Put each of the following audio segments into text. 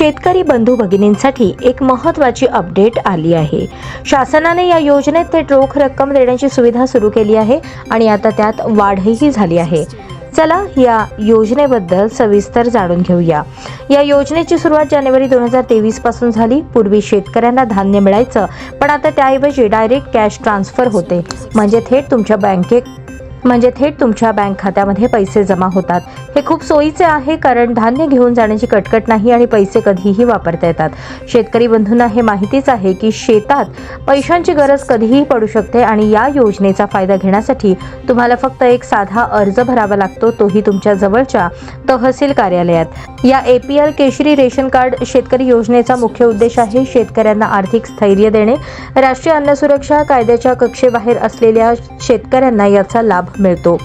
शेतकरी बंधू भगिनींसाठी एक महत्त्वाची अपडेट आली आहे. शासनाने या योजनेत थेट रोख रक्कम देण्याची सुविधा सुरू केली आहे आणि आता त्यात वाढही झाली आहे. चला या योजनेबद्दल सविस्तर जाणून घेऊया. या योजनेची सुरुवात जानेवारी दोन हजार तेवीसपासून झाली. पूर्वी शेतकऱ्यांना धान्य मिळायचं पण आता त्याऐवजी डायरेक्ट कॅश ट्रान्सफर होते. म्हणजे थेट तुमच्या बँकेत म्हणजे थेट तुमच्या बँक खात्यामध्ये पैसे जमा होतात. हे खूप सोयीचे आहे कारण धान्य घेऊन जाण्याची कटकट नाही आणि पैसे कधीही वापरता येतात. शेतकरी बंधूंना हे माहितीच आहे की शेतात पैशांची गरज कधीही पडू शकते आणि या योजनेचा फायदा घेण्यासाठी तुम्हाला फक्त एक साधा अर्ज भरावा लागतो तोही तुमच्या जवळच्या तहसील कार्यालयात. या एपीएल केशरी रेशन कार्ड शेतकरी योजनेचा मुख्य उद्देश आहे शेतकऱ्यांना आर्थिक स्थैर्य देणे. राष्ट्रीय अन्न सुरक्षा कायद्याच्या कक्षेबाहेर असलेल्या शेतकऱ्यांना याचा लाभ मिळतो.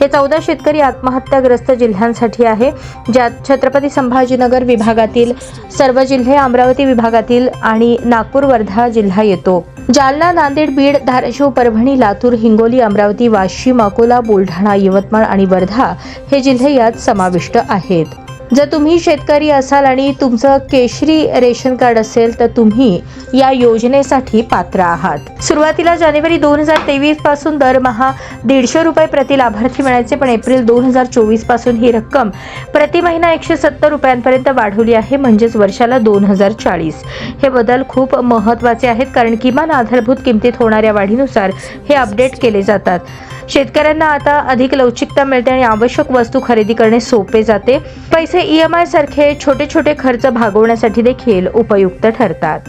हे चौदा शेतकरी आत्महत्याग्रस्त जिल्ह्यांसाठी आहे ज्यात छत्रपती संभाजीनगर विभागातील सर्व जिल्हे अमरावती विभागातील आणि नागपूर वर्धा जिल्हा येतो. जालना नांदेड बीड धाराशिव परभणी लातूर हिंगोली अमरावती वाशिम अकोला बुलढाणा यवतमाळ आणि वर्धा हे जिल्हे यात समाविष्ट आहेत. जर तुम्ही शेतकरी असाल आणि तुमचं केशरी रेशन कार्ड असेल तर तुम्ही या योजनेसाठी पात्र आहात. सुरुवातीला जानेवारी दोन हजार तेवीसपासून दरमहा दीडशे रुपये प्रति लाभार्थी मिळायचे पण एप्रिल दोन हजार चोवीसपासून ही रक्कम प्रति महिना एकशे सत्तर रुपयांपर्यंत वाढवली आहे म्हणजेच वर्षाला दोन हजार चाळीस. हे बदल खूप महत्त्वाचे आहेत कारण किमान आधारभूत किमतीत होणाऱ्या वाढीनुसार हे अपडेट केले जातात. शेतकऱ्यांना आता अधिक लवचिकता मिळते आणि आवश्यक वस्तू खरेदी करणे सोपे जाते. पैसे ई एम आय सारखे छोटे छोटे खर्च भागवण्यासाठी देखील उपयुक्त ठरतात.